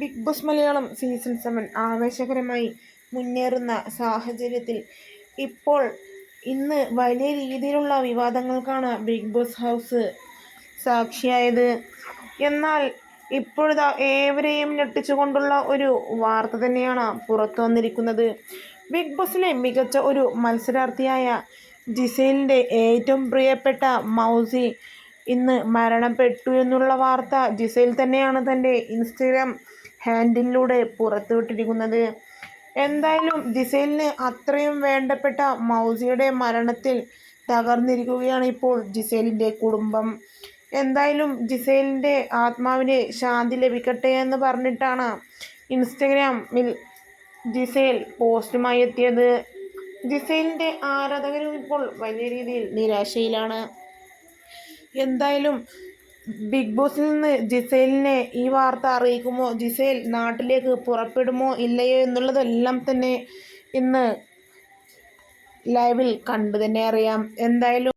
Big Boss Malayalam season seven ആവേശകരമായി മുന്നേറുന്ന സാഹചര്യത്തിൽ ഇപ്പോൾ ഇന്ന് വലിയ രീതിയിലുള്ള വിവാദങ്ങൾക്കാണ് ബിഗ് ബോസ് ഹൗസ് സാക്ഷിയായത്. എന്നാൽ ഇപ്പോഴിതാ ഏവരെയും ഞെട്ടിച്ചുകൊണ്ടുള്ള ഒരു വാർത്ത തന്നെയാണ് പുറത്തു വന്നിരിക്കുന്നത്. ബിഗ് ബോസിലെ മികച്ച ഒരു മത്സരാർത്ഥിയായ ജിസേലിന്റെ ഏറ്റവും പ്രിയപ്പെട്ട മൗസി ഇന്ന് മരണപ്പെട്ടു എന്നുള്ള വാർത്ത ജിസേൽ തന്നെയാണ് തന്റെ ഇൻസ്റ്റഗ്രാം ഹാൻഡിലൂടെ പുറത്തുവിട്ടിരിക്കുന്നത്. എന്തായാലും ജിസേലിന് അത്രയും വേണ്ടപ്പെട്ട മൗസിയുടെ മരണത്തിൽ തകർന്നിരിക്കുകയാണ് ഇപ്പോൾ ജിസേലിന്റെ കുടുംബം. എന്തായാലും ജിസേലിന്റെ ആത്മാവിന് ശാന്തി ലഭിക്കട്ടെ എന്ന് പറഞ്ഞിട്ടാണ് ഇൻസ്റ്റഗ്രാമിൽ ജിസേൽ പോസ്റ്റുമായി എത്തിയത്. ജിസേലിന്റെ ആരാധകരും ഇപ്പോൾ വലിയ രീതിയിൽ നിരാശയിലാണ്. എന്തായാലും ബിഗ് ബോസിൽ നിന്ന് ജിസേലിനെ ഈ വാർത്ത അറിയിക്കുമോ? ജിസേൽ നാട്ടിലേക്ക് പുറപ്പെടുമോ ഇല്ലയോ എന്നുള്ളതെല്ലാം തന്നെ ഇന്ന് ലൈവിൽ കണ്ടു തന്നെ അറിയാം. എന്തായാലും